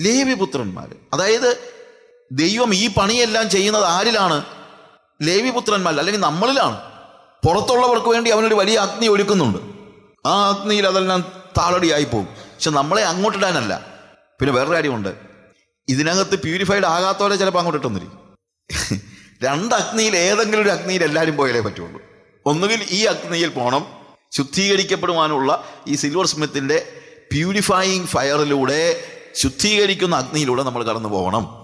ലേവിപുത്രന്മാർ അതായത് ദൈവം ഈ പണിയെല്ലാം ചെയ്യുന്നത് ആരിലാണ്? ലേവിപുത്രന്മാരിൽ അല്ലെങ്കിൽ നമ്മളിലാണ്. പുറത്തുള്ളവർക്ക് വേണ്ടി അവനൊരു വലിയ അഗ്നി ഒരുക്കുന്നുണ്ട്. ആ അഗ്നിയിൽ അതെല്ലാം താളടിയായി പോകും. പക്ഷെ നമ്മളെ അങ്ങോട്ടിടാനല്ല. പിന്നെ വേറൊരു കാര്യമുണ്ട്. ഇതിനകത്ത് പ്യൂരിഫൈഡ് ആകാത്തവരെ ചിലപ്പോൾ അങ്ങോട്ട് ഇട്ടൊന്നിരിക്കും. രണ്ട് അഗ്നിയിൽ ഏതെങ്കിലും ഒരു അഗ്നിയിൽ എല്ലാവരും പോയാലേ പറ്റുള്ളൂ. ഒന്നുകിൽ ഈ അഗ്നിയിൽ പോകണം ശുദ്ധീകരിക്കപ്പെടുവാനുള്ള ഈ സിൽവർ സ്മിത്തിന്റെ പ്യൂരിഫൈയിങ് ഫയറിലൂടെ ശുദ്ധീകരിക്കുന്ന അഗ്നിയിലൂടെ നമ്മൾ കടന്നു പോകണം.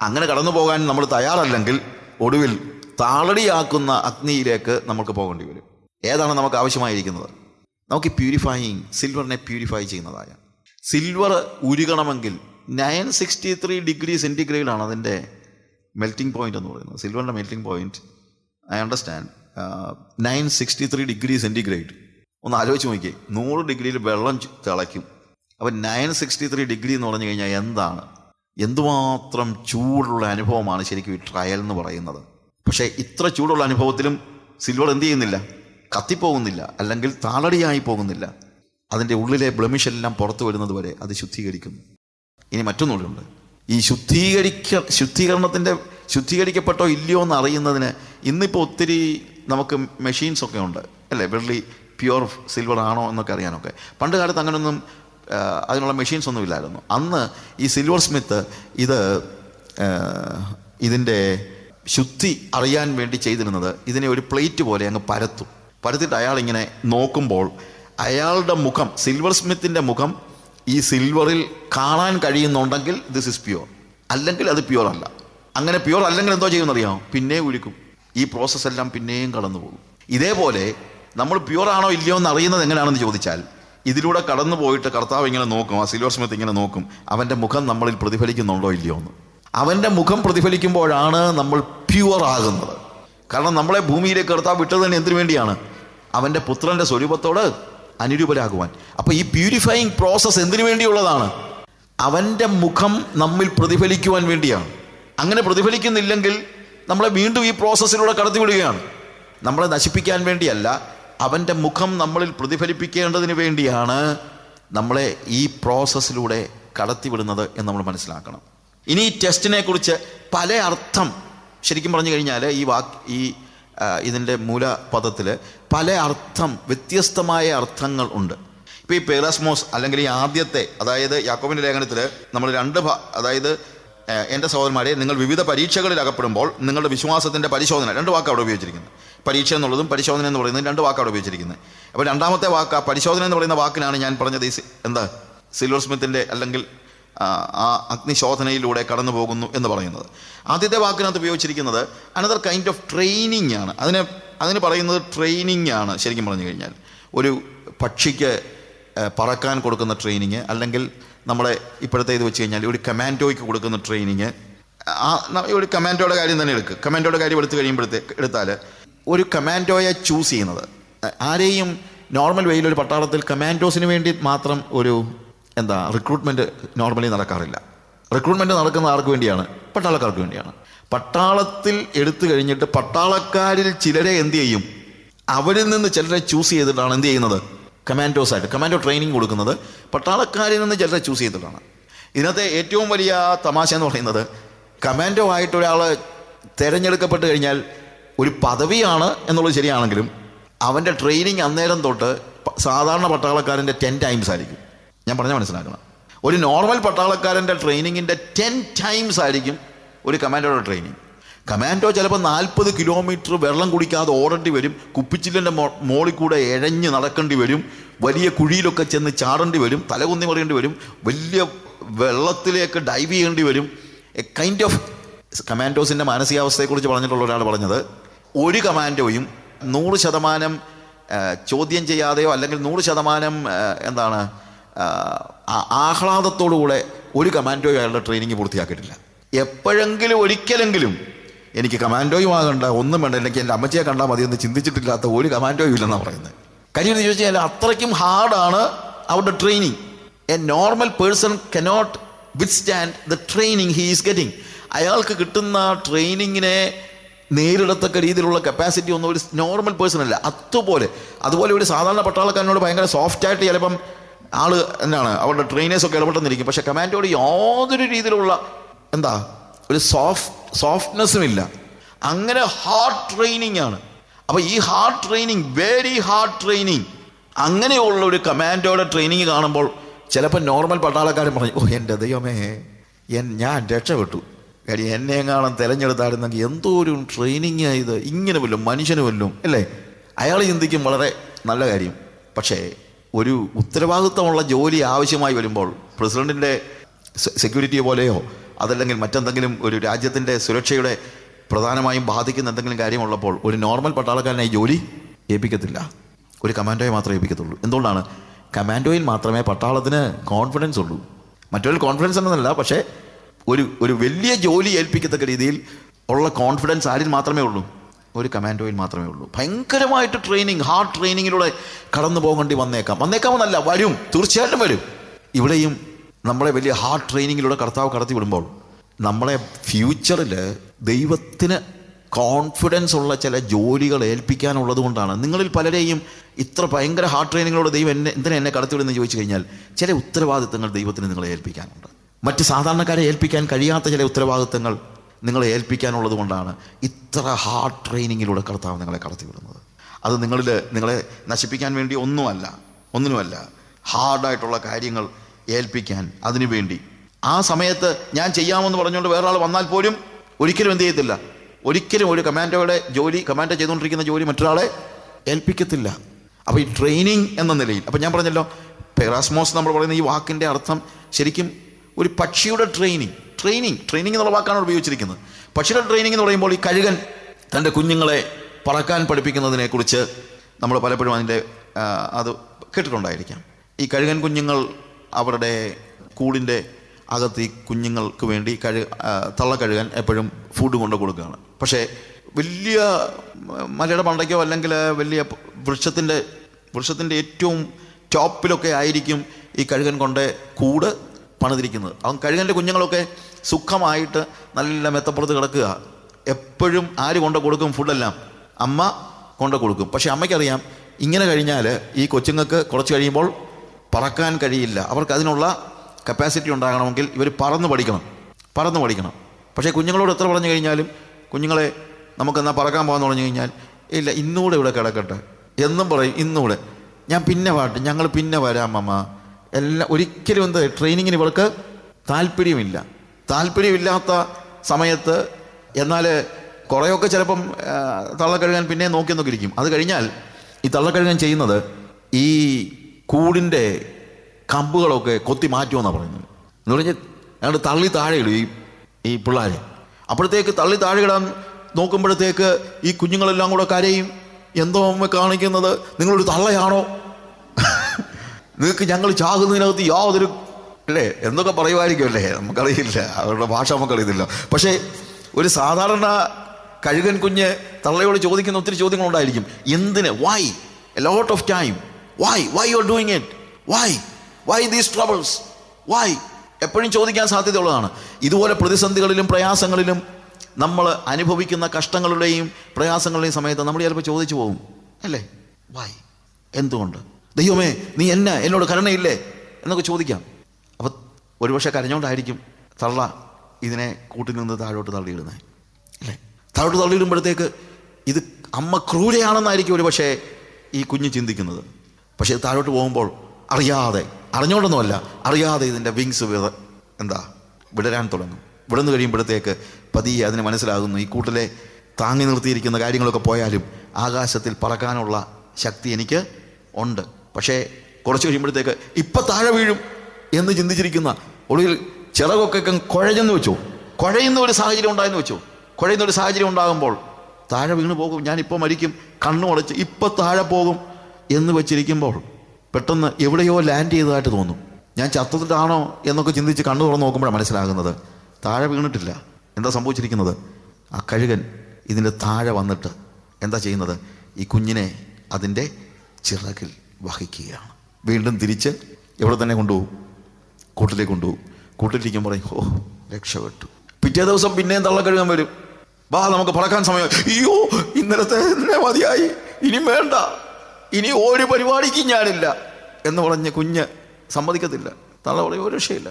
അങ്ങനെ കടന്നു പോകാൻ നമ്മൾ തയ്യാറല്ലെങ്കിൽ ഒടുവിൽ താളടിയാക്കുന്ന അഗ്നിയിലേക്ക് നമുക്ക് പോകേണ്ടി വരും. ഏതാണ് നമുക്ക് ആവശ്യമായിരിക്കുന്നത്? നമുക്ക് പ്യൂരിഫൈയിങ് സിൽവറിനെ പ്യൂരിഫൈ ചെയ്യുന്നതായ. സിൽവർ ഉരുകണമെങ്കിൽ നയൻ സിക്സ്റ്റി ത്രീ ഡിഗ്രി സെന്റിഗ്രേഡാണ് അതിന്റെ മെൽറ്റിംഗ് പോയിന്റ് എന്ന് പറയുന്നത്. സിൽവറിന്റെ melting point I understand nine sixty three degree centigrade ഒന്ന് ആലോചിച്ച് നോക്കിയേ. നൂറ് ഡിഗ്രിയിൽ വെള്ളം തിളയ്ക്കും. അപ്പം നയൻ സിക്സ്റ്റി ത്രീ ഡിഗ്രി എന്ന് പറഞ്ഞു കഴിഞ്ഞാൽ എന്താണ്? എന്തുമാത്രം ചൂടുള്ള അനുഭവമാണ് ശരിക്കും ഈ ട്രയൽ എന്ന് പറയുന്നത്. പക്ഷേ ഇത്ര ചൂടുള്ള അനുഭവത്തിലും സിൽവർ എന്ത് ചെയ്യുന്നില്ല? കത്തിപ്പോകുന്നില്ല. അല്ലെങ്കിൽ താളടിയായി പോകുന്നില്ല. അതിന്റെ ഉള്ളിലെ ബ്ലമിഷെല്ലാം പുറത്തു വരുന്നത് വരെ അത് ശുദ്ധീകരിക്കുന്നു. ഇനി മറ്റൊന്നുകൂടിയുണ്ട്. ഈ ശുദ്ധീകരിക്ക ശുദ്ധീകരണത്തിന്റെ ശുദ്ധീകരിക്കപ്പെട്ടോ ഇല്ലയോ എന്ന് അറിയുന്നതിന് ഇന്നിപ്പോൾ ഒത്തിരി നമുക്ക് മെഷീൻസ് ഒക്കെ ഉണ്ട്. അല്ലേ? വെള്ളി പ്യുവർ സിൽവർ ആണോ എന്നൊക്കെ അറിയാനൊക്കെ. പണ്ട് കാലത്ത് അങ്ങനെയൊന്നും അതിനുള്ള മെഷീൻസ് ഒന്നും ഇല്ലായിരുന്നു. അന്ന് ഈ സിൽവർ സ്മിത്ത് ഇത് ഇതിന്റെ ശുദ്ധി അറിയാൻ വേണ്ടി ചെയ്തിരുന്നത് ഇതിനെ ഒരു പ്ലേറ്റ് പോലെ അങ്ങ് പരത്തും. പരത്തിയിട്ട് അയാൾ ഇങ്ങനെ നോക്കുമ്പോൾ അയാളുടെ മുഖം സിൽവർ സ്മിത്തിന്റെ മുഖം ഈ സിൽവറിൽ കാണാൻ കഴിയുന്നുണ്ടെങ്കിൽ ദിസ് ഇസ് പ്യുവർ അല്ലെങ്കിൽ അത് പ്യുവർ അല്ല. അങ്ങനെ പ്യുവർ അല്ലെങ്കിൽ എന്തോ ചെയ്യുമെന്നറിയാമോ? പിന്നെയും ഒഴുക്കും ഈ പ്രോസസ്സെല്ലാം പിന്നെയും കടന്നു പോകും ഇതേപോലെ നമ്മൾ പ്യുവർ ആണോ ഇല്ലയോ എന്ന് അറിയുന്നത് എങ്ങനെയാണെന്ന് ചോദിച്ചാൽ ഇതിലൂടെ കടന്നു പോയിട്ട് കർത്താവ് ഇങ്ങനെ നോക്കും ആ സിൽവർ സ്മിത്ത് ഇങ്ങനെ നോക്കും അവന്റെ മുഖം നമ്മളിൽ പ്രതിഫലിക്കുന്നുണ്ടോ ഇല്ലയോ എന്ന്. അവന്റെ മുഖം പ്രതിഫലിക്കുമ്പോഴാണ് നമ്മൾ പ്യുവർ ആകുന്നത്. കാരണം നമ്മളെ ഭൂമിയിലേക്ക് കർത്താവ് വിട്ടത് തന്നെ എന്തിനു വേണ്ടിയാണ്? അവന്റെ പുത്രന്റെ സ്വരൂപത്തോട് അനുരൂപരാകുവാൻ. അപ്പോൾ ഈ പ്യൂരിഫൈയിങ് പ്രോസസ്സ് എന്തിനു വേണ്ടിയുള്ളതാണ്? അവന്റെ മുഖം നമ്മിൽ പ്രതിഫലിക്കുവാൻ വേണ്ടിയാണ്. അങ്ങനെ പ്രതിഫലിക്കുന്നില്ലെങ്കിൽ നമ്മളെ വീണ്ടും ഈ പ്രോസസ്സിലൂടെ കടത്തിവിടുകയാണ്. നമ്മളെ നശിപ്പിക്കാൻ വേണ്ടിയല്ല അവന്റെ മുഖം നമ്മളിൽ പ്രതിഫലിപ്പിക്കേണ്ടതിന് വേണ്ടിയാണ് നമ്മളെ ഈ പ്രോസസ്സിലൂടെ കടത്തിവിടുന്നത് എന്ന് നമ്മൾ മനസ്സിലാക്കണം. ഇനി ഈ ടെസ്റ്റിനെ കുറിച്ച് പല അർത്ഥം ശരിക്കും പറഞ്ഞു കഴിഞ്ഞാൽ ഈ വാക്ക് ഈ ഇതിന്റെ മൂലപദത്തിൽ പല അർത്ഥം വ്യത്യസ്തമായ അർത്ഥങ്ങൾ ഉണ്ട്. ഇപ്പോൾ ഈ പേറാസ്മോസ് അല്ലെങ്കിൽ ഈ ആദ്യത്തെ അതായത് യാക്കോബിന്റെ ലേഖനത്തിൽ നമ്മൾ രണ്ട് അതായത് എന്റെ സഹോദരന്മാരെ നിങ്ങൾ വിവിധ പരീക്ഷകളിൽ അകപ്പെടുമ്പോൾ നിങ്ങളുടെ വിശ്വാസത്തിന്റെ പരിശോധന രണ്ട് വാക്ക് അവിടെ ഉപയോഗിച്ചിരിക്കുന്നത് പരീക്ഷ എന്നുള്ളതും പരിശോധന എന്ന് പറയുന്നത് രണ്ട് വാക്ക് അവിടെ ഉപയോഗിച്ചിരിക്കുന്നത് അപ്പോൾ രണ്ടാമത്തെ വാക്ക് പരിശോധന എന്ന് പറയുന്ന വാക്കിനാണ് ഞാൻ പറഞ്ഞത് ഈ എന്താ സിൽവർ സ്മിത്തിന്റെ അല്ലെങ്കിൽ ആ അഗ്നിശോധനയിലൂടെ കടന്നു പോകുന്നു എന്ന് പറയുന്നത്. ആദ്യത്തെ വാക്കിനകത്ത് ഉപയോഗിച്ചിരിക്കുന്നത് അനദർ കൈൻഡ് ഓഫ് ട്രെയിനിങ് ആണ്. അതിന് അതിന് പറയുന്നത് ട്രെയിനിങ് ആണ് ശരിക്കും പറഞ്ഞു കഴിഞ്ഞാൽ. ഒരു പക്ഷിക്ക് പറക്കാൻ കൊടുക്കുന്ന ട്രെയിനിങ് അല്ലെങ്കിൽ നമ്മളെ ഇപ്പോഴത്തെ ഇത് വെച്ച് കഴിഞ്ഞാൽ ഒരു കമാൻഡോയ്ക്ക് കൊടുക്കുന്ന ട്രെയിനിങ് ആ ഒരു കമാൻഡോയുടെ കാര്യം തന്നെ എടുക്കുക കമാൻഡോയുടെ കാര്യം എടുത്തു കഴിയുമ്പോഴത്തേക്ക് എടുത്താൽ ഒരു കമാൻഡോയെ ചൂസ് ചെയ്യുന്നത്. ആരെയും നോർമൽ വേയിൽ ഒരു പട്ടാളത്തിൽ കമാൻഡോസിന് വേണ്ടി മാത്രം ഒരു എന്താ റിക്രൂട്ട്മെന്റ് നോർമലി നടക്കാറില്ല. റിക്രൂട്ട്മെന്റ് നടക്കുന്ന ആർക്ക് വേണ്ടിയാണ്? പട്ടാളക്കാർക്ക് വേണ്ടിയാണ്. പട്ടാളത്തിൽ എടുത്തു കഴിഞ്ഞിട്ട് പട്ടാളക്കാരിൽ ചിലരെ എന്ത് ചെയ്യും? അവരിൽ നിന്ന് ചിലരെ ചൂസ് ചെയ്തിട്ടാണ് എന്ത് ചെയ്യുന്നത്? കമാൻഡോസ് ആയിട്ട് കമാൻഡോ ട്രെയിനിങ് കൊടുക്കുന്നത് പട്ടാളക്കാരിൽ നിന്ന് ചിലരെ ചൂസ് ചെയ്തിട്ടാണ്. ഇതിനകത്തെ ഏറ്റവും വലിയ തമാശ എന്ന് പറയുന്നത് കമാൻഡോ ആയിട്ട് ഒരാൾ തിരഞ്ഞെടുക്കപ്പെട്ട് കഴിഞ്ഞാൽ ഒരു പദവിയാണ് എന്നുള്ളത് ശരിയാണെങ്കിലും അവന്റെ ട്രെയിനിങ് അന്നേരം തൊട്ട് സാധാരണ പട്ടാളക്കാരന്റെ ടെൻ ടൈംസ് ആയിരിക്കും. ഞാൻ പറഞ്ഞാൽ മനസ്സിലാക്കണം. ഒരു നോർമൽ പട്ടാളക്കാരന്റെ ട്രെയിനിങ്ങിന്റെ ടെൻ ടൈംസ് ആയിരിക്കും ഒരു കമാൻഡോയുടെ ട്രെയിനിങ് കമാൻഡോ ചിലപ്പോൾ നാൽപ്പത് കിലോമീറ്റർ വെള്ളം കുടിക്കാതെ ഓടേണ്ടി വരും കുപ്പിച്ചില്ലിന്റെ മോളിൽ കൂടെ എഴഞ്ഞ് നടക്കേണ്ടി വരും വലിയ കുഴിയിലൊക്കെ ചെന്ന് ചാടേണ്ടി വരും തലകുന്നി മറിയേണ്ടി വരും വലിയ വെള്ളത്തിലേക്ക് ഡൈവ് ചെയ്യേണ്ടി വരും. എ കൈൻഡ് ഓഫ് കമാൻഡോസിന്റെ മാനസികാവസ്ഥയെക്കുറിച്ച് പറഞ്ഞിട്ടുള്ള ഒരാൾ പറഞ്ഞത് ഒരു കമാൻഡോയും നൂറ് ശതമാനം ചോദ്യം ചെയ്യാതെയോ അല്ലെങ്കിൽ നൂറ് ശതമാനം എന്താണ് ആഹ്ലാദത്തോടുകൂടെ ഒരു കമാൻഡോയും അയാളുടെ ട്രെയിനിങ് പൂർത്തിയാക്കിയിട്ടില്ല. എപ്പോഴെങ്കിലും ഒരിക്കലെങ്കിലും എനിക്ക് കമാൻഡോയും ആകണ്ട ഒന്നും വേണ്ട. എനിക്ക് എന്റെ അമ്മച്ചിയെ കണ്ടാൽ മതി എന്ന് ചിന്തിച്ചിട്ടില്ലാത്ത ഒരു കമാൻഡോയും ഇല്ലെന്നാണ് പറയുന്നത്. കാര്യം എന്ന് കഴിഞ്ഞാൽ അത്രയ്ക്കും ഹാർഡാണ് അവരുടെ training a normal person cannot withstand the training he is getting അയാൾക്ക് കിട്ടുന്ന ട്രെയിനിങ്ങിനെ നേരിടത്തക്ക രീതിയിലുള്ള കപ്പാസിറ്റി ഒന്നും ഒരു നോർമൽ പേഴ്സൺ അല്ല. അതുപോലെ അതുപോലെ ഒരു സാധാരണ പട്ടാളക്കാരനോട് ഭയങ്കര സോഫ്റ്റ് ആയിട്ട് ചിലപ്പം ആൾ എന്താണ് അവരുടെ ട്രെയിനേഴ്സൊക്കെ ഇടപെട്ടെന്നിരിക്കും. പക്ഷെ കമാൻഡോട് യാതൊരു രീതിയിലുള്ള എന്താ ഒരു സോഫ്റ്റ് സോഫ്റ്റ്നെസ്സും ഇല്ല അങ്ങനെ ഹാർഡ് ട്രെയിനിങ് ആണ്. അപ്പൊ ഈ hard training very hard training അങ്ങനെയുള്ള ഒരു കമാൻഡോയുടെ ട്രെയിനിങ് കാണുമ്പോൾ ചിലപ്പോൾ നോർമൽ പട്ടാളക്കാരൻ പറഞ്ഞു ഓ എന്റെ ദൈവമേ എൻ ഞാൻ രക്ഷപ്പെട്ടു. കാര്യം എന്നെ എങ്ങാനും തിരഞ്ഞെടുത്തായിരുന്നെങ്കിൽ എന്തോ ഒരു ട്രെയിനിങ് ഇത്. ഇങ്ങനെ വല്ലും മനുഷ്യന് വല്ലും അല്ലേ? അയാൾ ചിന്തിക്കും വളരെ നല്ല കാര്യം. പക്ഷേ ഒരു ഉത്തരവാദിത്തമുള്ള ജോലി ആവശ്യമായി വരുമ്പോൾ പ്രസിഡന്റിന്റെ സെക്യൂരിറ്റി പോലെയോ അതല്ലെങ്കിൽ മറ്റെന്തെങ്കിലും ഒരു രാജ്യത്തിന്റെ സുരക്ഷയുടെ പ്രധാനമായും ബാധിക്കുന്ന എന്തെങ്കിലും കാര്യമുള്ളപ്പോൾ ഒരു നോർമൽ പട്ടാളക്കാരനായി ജോലി ഏൽപ്പിക്കത്തില്ല. ഒരു കമാൻഡോയെ മാത്രമേ ഏൽപ്പിക്കത്തുള്ളൂ. എന്തുകൊണ്ടാണ്? കമാൻഡോയിൽ മാത്രമേ പട്ടാളത്തിന് കോൺഫിഡൻസ് ഉള്ളൂ. മറ്റൊരു കോൺഫിഡൻസ് എന്നല്ല പക്ഷേ ഒരു ഒരു വലിയ ജോലി ഏൽപ്പിക്കത്തക്ക രീതിയിൽ ഉള്ള കോൺഫിഡൻസ് ആരിൽ മാത്രമേ ഉള്ളൂ? ഒരു കമാൻഡോയിൽ മാത്രമേ ഉള്ളൂ. ഭയങ്കരമായിട്ട് ട്രെയിനിങ് ഹാർഡ് ട്രെയിനിങ്ങിലൂടെ കടന്നു പോകേണ്ടി വന്നേക്കാം. വന്നേക്കാമെന്നല്ല വരും. തീർച്ചയായിട്ടും വരും. ഇവിടെയും നമ്മളെ വലിയ ഹാർഡ് ട്രെയിനിങ്ങിലൂടെ കർത്താവ് കടത്തി വിടുമ്പോൾ നമ്മളെ ഫ്യൂച്ചറിൽ ദൈവത്തിന് കോൺഫിഡൻസ് ഉള്ള ചില ജോലികൾ ഏൽപ്പിക്കാനുള്ളത് കൊണ്ടാണ്. നിങ്ങളിൽ പലരെയും ഇത്ര ഭയങ്കര ഹാർഡ് ട്രെയിനിങ്ങിലൂടെ ദൈവം എന്നെ എന്തിനാ എന്നെ കടത്തിവിടുന്നു ചോദിച്ചു കഴിഞ്ഞാൽ ചില ഉത്തരവാദിത്തങ്ങൾ ദൈവത്തിന് നിങ്ങളെ ഏൽപ്പിക്കാനുണ്ട്. മറ്റ് സാധാരണക്കാരെ ഏൽപ്പിക്കാൻ കഴിയാത്ത ചില ഉത്തരവാദിത്തങ്ങൾ നിങ്ങളെ ഏൽപ്പിക്കാനുള്ളത് കൊണ്ടാണ് ഇത്ര ഹാർഡ് ട്രെയിനിങ്ങിലൂടെ കർത്താവ് നിങ്ങളെ കടത്തിവിടുന്നത്. അത് നിങ്ങളിൽ നിങ്ങളെ നശിപ്പിക്കാൻ വേണ്ടി ഒന്നുമല്ല ഒന്നിനുമല്ല ഹാർഡായിട്ടുള്ള കാര്യങ്ങൾ ഏൽപ്പിക്കാൻ അതിനുവേണ്ടി ആ സമയത്ത് ഞാൻ ചെയ്യാമെന്ന് പറഞ്ഞുകൊണ്ട് വേറൊരാൾ വന്നാൽ പോലും ഒരിക്കലും എന്ത് ചെയ്യത്തില്ല. ഒരിക്കലും ഒരു കമാൻഡോയുടെ ജോലി കമാൻഡോ ചെയ്തുകൊണ്ടിരിക്കുന്ന ജോലി മറ്റൊരാളെ ഏൽപ്പിക്കത്തില്ല. അപ്പോൾ ഈ ട്രെയിനിങ് എന്ന നിലയിൽ അപ്പോൾ ഞാൻ പറഞ്ഞല്ലോ പെറാസ്മോസ് നമ്മൾ പറയുന്ന ഈ വാക്കിന്റെ അർത്ഥം ശരിക്കും ഒരു പക്ഷിയുടെ ട്രെയിനിങ് ട്രെയിനിങ് ട്രെയിനിങ് എന്നുള്ള വാക്കാണ് ഉപയോഗിച്ചിരിക്കുന്നത്. പക്ഷിയുടെ ട്രെയിനിങ് എന്ന് പറയുമ്പോൾ ഈ കഴുകൻ തന്റെ കുഞ്ഞുങ്ങളെ പറക്കാൻ പഠിപ്പിക്കുന്നതിനെക്കുറിച്ച് നമ്മൾ പലപ്പോഴും അതിന്റെ അത് കേട്ടിട്ടുണ്ടായിരിക്കാം. ഈ കഴുകൻ കുഞ്ഞുങ്ങൾ അവരുടെ കൂടിന്റെ അകത്ത് ഈ കുഞ്ഞുങ്ങൾക്ക് വേണ്ടി കഴു തള്ള കഴുകാൻ എപ്പോഴും ഫുഡ് കൊണ്ട് കൊടുക്കുകയാണ്. പക്ഷേ വലിയ മലയുടെ മണ്ടയ്ക്കോ അല്ലെങ്കിൽ വലിയ വൃക്ഷത്തിന്റെ വൃക്ഷത്തിന്റെ ഏറ്റവും ടോപ്പിലൊക്കെ ആയിരിക്കും ഈ കഴുകൻ കൊണ്ട് കൂട് പണിതിരിക്കുന്നത്. അവൻ കഴുകന്റെ കുഞ്ഞുങ്ങളൊക്കെ സുഖമായിട്ട് നല്ല മെത്തപ്പുറത്ത് കിടക്കുക. എപ്പോഴും ആര് കൊണ്ട് കൊടുക്കും ഫുഡെല്ലാം അമ്മ കൊണ്ട് കൊടുക്കും. പക്ഷേ അമ്മയ്ക്കറിയാം ഇങ്ങനെ കഴിഞ്ഞാൽ ഈ കൊച്ചുങ്ങൾക്ക് കുറച്ച് കഴിയുമ്പോൾ പറക്കാൻ കഴിയില്ല. അവർക്ക് അതിനുള്ള കപ്പാസിറ്റി ഉണ്ടാകണമെങ്കിൽ ഇവർ പറന്ന് പഠിക്കണം. പറന്ന് പഠിക്കണം. പക്ഷേ കുഞ്ഞുങ്ങളോട് എത്ര പറഞ്ഞു കഴിഞ്ഞാലും കുഞ്ഞുങ്ങളെ നമുക്കെന്നാൽ പറക്കാൻ പോകാന്ന് പറഞ്ഞു കഴിഞ്ഞാൽ ഇല്ല ഇന്നുകൂടെ ഇവിടെ കിടക്കട്ടെ. എന്നും പറയും ഇന്നുകൂടെ ഞാൻ പിന്നെ വാട്ടെ? ഞങ്ങൾ പിന്നെ വരാം അമ്മ. എല്ലാം ഒരിക്കലും എന്ത് ട്രെയിനിങ്ങിന് ഇവർക്ക് താല്പര്യമില്ല. താല്പര്യമില്ലാത്ത സമയത്ത് എന്നാൽ കുറേയൊക്കെ ചിലപ്പം തള്ളക്കഴുകാൻ പിന്നെ നോക്കി നോക്കിയിരിക്കും അത് കഴിഞ്ഞാൽ ഈ തള്ളക്കഴുകാൻ ചെയ്യുന്നത് ഈ കൂടിന്റെ കമ്പുകളൊക്കെ കൊത്തി മാറ്റുമെന്നാണ് പറയുന്നത്. എന്ന് പറഞ്ഞാൽ ഞങ്ങൾ തള്ളി താഴെ ഇടും ഈ ഈ പിള്ളേരെ. അപ്പോഴത്തേക്ക് തള്ളി താഴെ ഇടാൻ നോക്കുമ്പോഴത്തേക്ക് ഈ കുഞ്ഞുങ്ങളെല്ലാം കൂടെ കരയും. എന്തോ അമ്മ കാണിക്കുന്നത്? നിങ്ങളൊരു തള്ളയാണോ? നിങ്ങൾക്ക് ഞങ്ങൾ ചാകുന്നതിനകത്ത് യാതൊരു അല്ലേ? എന്തൊക്കെ പറയുമായിരിക്കും അല്ലേ? നമുക്കറിയില്ല. അവരുടെ ഭാഷ നമുക്കറിയത്തില്ല. പക്ഷേ ഒരു സാധാരണ കഴുകൻ കുഞ്ഞ് തള്ളയോട് ചോദിക്കുന്ന ഒത്തിരി ചോദ്യങ്ങളുണ്ടായിരിക്കും. എന്തിന്? Why a lot of time why why you are doing it why why these troubles why എപ്പോഴും ചോദിക്കാൻ സാധ്യതയുള്ളതാണ്. ഇതുപോലെ പ്രതിസന്ധികളിലും പ്രയാസങ്ങളിലും നമ്മൾ അനുഭവിക്കുന്ന കഷ്ടങ്ങളുടെയും പ്രയാസങ്ങളുടെയും സമയത്ത് നമ്മൾ ചിലപ്പോൾ ചോദിച്ചു പോകും. അല്ലേ? വൈ എന്തുകൊണ്ട്? ദൈവമേ നീ എന്നെ എന്നോട് കരുണയില്ലേ? എന്നൊക്കെ ചോദിക്കാം. അപ്പം ഒരുപക്ഷെ കരഞ്ഞോണ്ടായിരിക്കും തള്ള ഇതിനെ കൂട്ടിൽ നിന്ന് താഴോട്ട് തള്ളിയിടുന്നത് അല്ലേ? താഴോട്ട് തള്ളിയിടുമ്പോഴത്തേക്ക് ഇത് അമ്മ ക്രൂരയാണെന്നായിരിക്കും ഒരു പക്ഷേ ഈ കുഞ്ഞ് ചിന്തിക്കുന്നത്. പക്ഷേ താഴോട്ട് പോകുമ്പോൾ അറിയാതെ അറിഞ്ഞുകൊണ്ടൊന്നുമല്ല അറിയാതെ ഇതിന്റെ വിങ്സ് എന്താ വിടരാൻ തുടങ്ങും. വിടന്നു കഴിയുമ്പോഴത്തേക്ക് പതിയെ അതിന് മനസ്സിലാകുന്നു ഈ കൂട്ടിലെ താങ്ങി നിർത്തിയിരിക്കുന്ന കാര്യങ്ങളൊക്കെ പോയാലും ആകാശത്തിൽ പറക്കാനുള്ള ശക്തി എനിക്ക് ഉണ്ട്. പക്ഷേ കുറച്ച് കഴിയുമ്പോഴത്തേക്ക് ഇപ്പം താഴെ വീഴും എന്ന് ചിന്തിച്ചിരിക്കുന്ന ഒടുവിൽ ചിറകൊക്കെ കുഴഞ്ഞെന്ന് വെച്ചു കുഴയുന്ന ഒരു സാഹചര്യം ഉണ്ടായെന്ന് വെച്ചു കുഴയുന്ന ഒരു സാഹചര്യം ഉണ്ടാകുമ്പോൾ താഴെ വീണ് പോകും ഞാനിപ്പോൾ മരിക്കും കണ്ണു അടച്ച് ഇപ്പം താഴെ പോകും. എന്ന് വെച്ചിരിക്കുമ്പോൾ പെട്ടെന്ന് എവിടെയോ ലാൻഡ് ചെയ്തതായിട്ട് തോന്നും. ഞാൻ ചത്തത്തിട്ടാണോ എന്നൊക്കെ ചിന്തിച്ച് കണ്ണു തുറന്ന് നോക്കുമ്പോഴാണ് മനസ്സിലാകുന്നത്. താഴെ വീണിട്ടില്ല. എന്താ സംഭവിച്ചിരിക്കുന്നത്? ആ കഴുകൻ ഇതിന്റെ താഴെ വന്നിട്ട് എന്താ ചെയ്യുന്നത്? ഈ കുഞ്ഞിനെ അതിന്റെ ചിറകിൽ വഹിക്കുകയാണ്. വീണ്ടും തിരിച്ച് എവിടെ തന്നെ കൊണ്ടുപോകും? കൂട്ടിലേക്ക് കൊണ്ടുപോകും. കൂട്ടിലിരിക്കും പറയും ഓ രക്ഷപ്പെട്ടു പിറ്റേ ദിവസം പിന്നെയും തള്ളക്കഴുകാൻ വരും. വാ നമുക്ക് പറക്കാൻ സമയം അയ്യോ ഇന്നലത്തെ മതിയായി. ഇനി വേണ്ട. ഇനി ഒരു പരിപാടിക്ക് ഞാനില്ല എന്ന് പറഞ്ഞ് കുഞ്ഞ് സമ്മതിക്കത്തില്ല. തള്ള പറയും ഒരു രക്ഷയില്ല.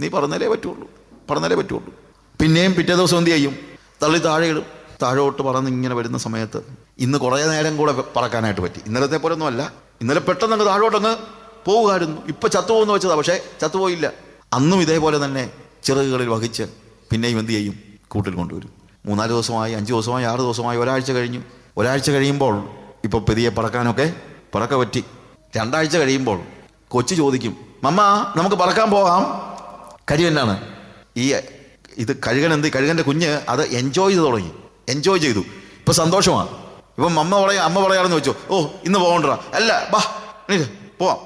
നീ പറഞ്ഞാലേ പറ്റുള്ളൂ. പറഞ്ഞാലേ പറ്റുള്ളൂ. പിന്നെയും പിറ്റേ ദിവസം എന്ത് ചെയ്യും? തള്ളി താഴെ ഇടും. താഴോട്ട് പറന്ന് ഇങ്ങനെ വരുന്ന സമയത്ത് ഇന്ന് കുറേ നേരം കൂടെ പറക്കാനായിട്ട് പറ്റി. ഇന്നലത്തെ പോലെ ഒന്നും അല്ല ഇന്നലെ പെട്ടെന്ന് അങ്ങ് താഴോട്ടങ്ങ് പോവുകയായിരുന്നു ഇപ്പം ചത്തുപോകുന്ന വെച്ചതാ. പക്ഷേ ചത്തുപോയില്ല. അന്നും ഇതേപോലെ തന്നെ ചിറകുകളിൽ വഹിച്ച് പിന്നെയും എന്ത് ചെയ്യും? കൂട്ടിൽ കൊണ്ടുവരും. മൂന്നാൽ ദിവസമായി അഞ്ച് ദിവസമായി ആറ് ദിവസമായി ഒരാഴ്ച കഴിഞ്ഞു. ഒരാഴ്ച കഴിയുമ്പോൾ ഇപ്പോൾ പെരിയെ പറക്കാനൊക്കെ പറക്ക പറ്റി. രണ്ടാഴ്ച കഴിയുമ്പോൾ കൊച്ചു ചോദിക്കും മമ്മ നമുക്ക് പറക്കാൻ പോകാം കരിവെന്നാണ് ഈ ഇത് കഴുകൻ എന്ത് കഴുകന്റെ കുഞ്ഞ് അത് എൻജോയ് ചെയ്ത് തുടങ്ങി. എൻജോയ് ചെയ്തു. ഇപ്പൊ സന്തോഷമാണ്. ഇപ്പം അമ്മ പറയാ അമ്മ പറയാമെന്ന് വെച്ചു ഓ ഇന്ന് പോകണ്ട. അല്ല ബാ പോവാം.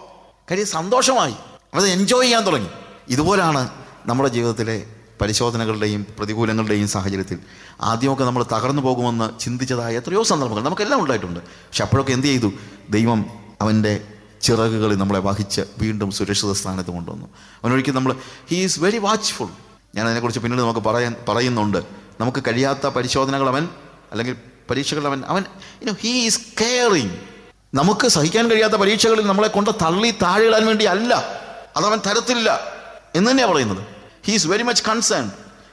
കാര്യം സന്തോഷമായി. അത് എൻജോയ് ചെയ്യാൻ തുടങ്ങി. ഇതുപോലാണ് നമ്മുടെ ജീവിതത്തിലെ പരിശോധനകളുടെയും പ്രതികൂലങ്ങളുടെയും സാഹചര്യത്തിൽ ആദ്യമൊക്കെ നമ്മൾ തകർന്നു പോകുമെന്ന് ചിന്തിച്ചതായ എത്രയോ സന്ദർഭങ്ങൾ നമുക്കെല്ലാം ഉണ്ടായിട്ടുണ്ട്. പക്ഷെ അപ്പോഴൊക്കെ എന്ത് ചെയ്തു? ദൈവം അവന്റെ ചിറകുകളിൽ നമ്മളെ വഹിച്ച് വീണ്ടും സുരക്ഷിത സ്ഥാനത്ത് കൊണ്ടുവന്നു. അവനൊരിക്കൽ നമ്മൾ ഹീ ഈസ് വെരി വാച്ച്ഫുൾ ഞാൻ അതിനെക്കുറിച്ച് പിന്നീട് നമുക്ക് പറയാൻ പറയുന്നുണ്ട്. നമുക്ക് കഴിയാത്ത പരിശോധനകൾ അവൻ അല്ലെങ്കിൽ പരീക്ഷകൾ അവൻ അവൻ യുനോ ഹീ ഈസ് കെയറിങ് നമുക്ക് സഹിക്കാൻ കഴിയാത്ത പരീക്ഷകളിൽ നമ്മളെ കൊണ്ട് തള്ളി താഴെയിടാൻ വേണ്ടി അല്ല. അതവൻ തരത്തില്ല എന്ന് തന്നെയാണ് പറയുന്നത്. He is very much concern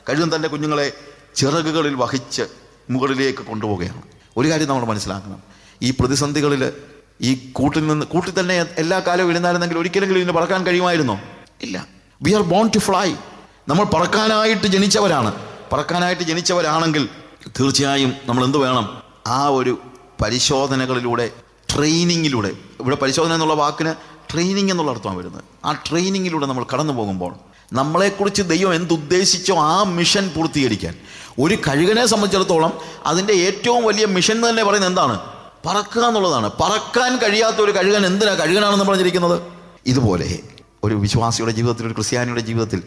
കഴിയും തന്റെ കുഞ്ഞുങ്ങളെ ചിറകുകളിൽ വഹിച്ച് മുകളിലേക്ക് കൊണ്ടുപോവുകയാണ്. ഒരു കാര്യം നമ്മൾ മനസ്സിലാക്കണം. ഈ പ്രതിസന്ധികളിൽ ഈ കൂട്ടിൽ നിന്ന് കൂട്ടിൽ തന്നെ എല്ലാ കാലവും ഇരുന്നായിരുന്നെങ്കിൽ ഒരിക്കലെങ്കിലും ഇതിന് പറക്കാൻ കഴിയുമായിരുന്നോ? ഇല്ല. We are born to fly നമ്മൾ പറക്കാനായിട്ട് ജനിച്ചവരാണ്. പറക്കാനായിട്ട് ജനിച്ചവരാണെങ്കിൽ തീർച്ചയായും നമ്മൾ എന്ത് വേണം? ആ ഒരു പരിശോധനകളിലൂടെ ട്രെയിനിങ്ങിലൂടെ ഇവിടെ പരിശോധന എന്നുള്ള വാക്കിന് ട്രെയിനിങ് എന്നുള്ള അർത്ഥമാണ് വരുന്നത്. ആ ട്രെയിനിങ്ങിലൂടെ നമ്മൾ കടന്നു പോകുമ്പോൾ നമ്മളെക്കുറിച്ച് ദൈവം എന്തുദ്ദേശിച്ചോ ആ മിഷൻ പൂർത്തീകരിക്കാൻ. ഒരു കഴുകനെ സംബന്ധിച്ചിടത്തോളം അതിന്റെ ഏറ്റവും വലിയ മിഷൻ എന്ന് തന്നെ പറയുന്നത് എന്താണ്? പറക്കുക എന്നുള്ളതാണ്. പറക്കാൻ കഴിയാത്ത ഒരു കഴുകൻ എന്തിനാ കഴുകനാണെന്ന് പറഞ്ഞിരിക്കുന്നത്? ഇതുപോലെ ഒരു വിശ്വാസിയുടെ ജീവിതത്തിൽ ഒരു ക്രിസ്ത്യാനിയുടെ ജീവിതത്തിൽ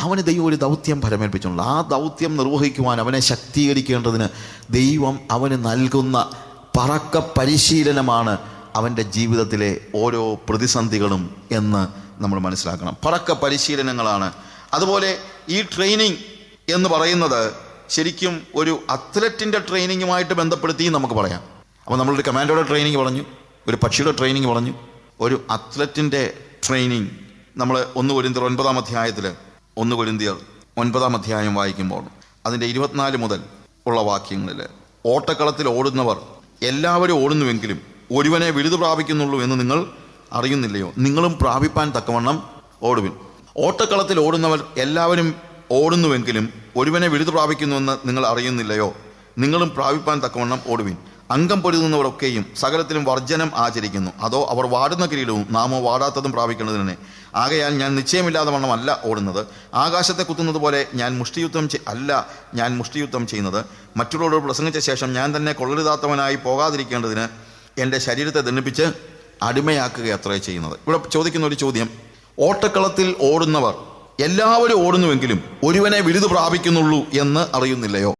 അവന് ദൈവം ഒരു ദൗത്യം ഫലമേൽപ്പിച്ചിട്ടുണ്ട്. ആ ദൗത്യം നിർവഹിക്കുവാൻ അവനെ ശക്തീകരിക്കേണ്ടതിന് ദൈവം അവന് നൽകുന്ന പറക്ക പരിശീലനമാണ് അവന്റെ ജീവിതത്തിലെ ഓരോ പ്രതിസന്ധികളും എന്ന് നമ്മൾ മനസ്സിലാക്കണം. പറക്ക പരിശീലനങ്ങളാണ്. അതുപോലെ ഈ ട്രെയിനിങ് എന്ന് പറയുന്നത് ശരിക്കും ഒരു അത്ലറ്റിന്റെ ട്രെയിനിങ്ങുമായിട്ട് ബന്ധപ്പെടുത്തി നമുക്ക് പറയാം. അപ്പോൾ നമ്മളൊരു കമാൻഡോയുടെ ട്രെയിനിങ് പറഞ്ഞു ഒരു പക്ഷിയുടെ ട്രെയിനിങ് പറഞ്ഞു ഒരു അത്ലറ്റിന്റെ ട്രെയിനിങ് നമ്മൾ ഒന്ന് കൊരിന്തിയർ ഒൻപതാം അധ്യായത്തിൽ ഒന്ന് കൊരിന്തിയർ ഒൻപതാം അധ്യായം വായിക്കുമ്പോൾ അതിന്റെ ഇരുപത്തിനാല് മുതൽ ഉള്ള വാക്യങ്ങളിൽ ഓട്ടക്കളത്തിൽ ഓടുന്നവർ എല്ലാവരും ഓടുന്നുവെങ്കിലും ഒരുവനെ വിരുദ് പ്രാപിക്കുന്നുള്ളൂ എന്ന് നിങ്ങൾ അറിയുന്നില്ലയോ? നിങ്ങളും പ്രാപിപ്പാൻ തക്കവണ്ണം ഓടുവിൻ. ഓട്ടക്കളത്തിൽ ഓടുന്നവർ എല്ലാവരും ഓടുന്നുവെങ്കിലും ഒരുവനെ വിരുദ് പ്രാപിക്കുന്നുവെന്ന് നിങ്ങൾ അറിയുന്നില്ലയോ? നിങ്ങളും പ്രാപിപ്പാൻ തക്കവണ്ണം ഓടുവിൻ. അംഗം പൊരുതുന്നവരൊക്കെയും സകലത്തിലും വർജനം ആചരിക്കുന്നു. അതോ അവർ വാടുന്ന കിരീടവും നാമോ വാടാത്തതും പ്രാപിക്കുന്നതിനെ. ആകയാൽ ഞാൻ നിശ്ചയമില്ലാതെ വണ്ണമല്ല ഓടുന്നത്. ആകാശത്തെ കുത്തുന്നത് പോലെ ഞാൻ മുഷ്ടിയുദ്ധം അല്ല ഞാൻ മുഷ്ടിയുദ്ധം ചെയ്യുന്നത്. മറ്റുള്ളവരോട് പ്രസംഗിച്ച ശേഷം ഞാൻ തന്നെ കൊള്ളരുതാത്തവനായി പോകാതിരിക്കേണ്ടതിന് എന്റെ ശരീരത്തെ ദണ്ഡിപ്പിച്ച് അടിമയാക്കുക അത്ര ചെയ്യുന്നത്. ഇവിടെ ചോദിക്കുന്ന ഒരു ചോദ്യം ഓട്ടക്കളത്തിൽ ഓടുന്നവർ എല്ലാവരും ഓടുന്നുവെങ്കിലും ഒരുവനെ വിരുദ് പ്രാപിക്കുന്നുള്ളൂ എന്ന് അറിയുന്നില്ലയോ?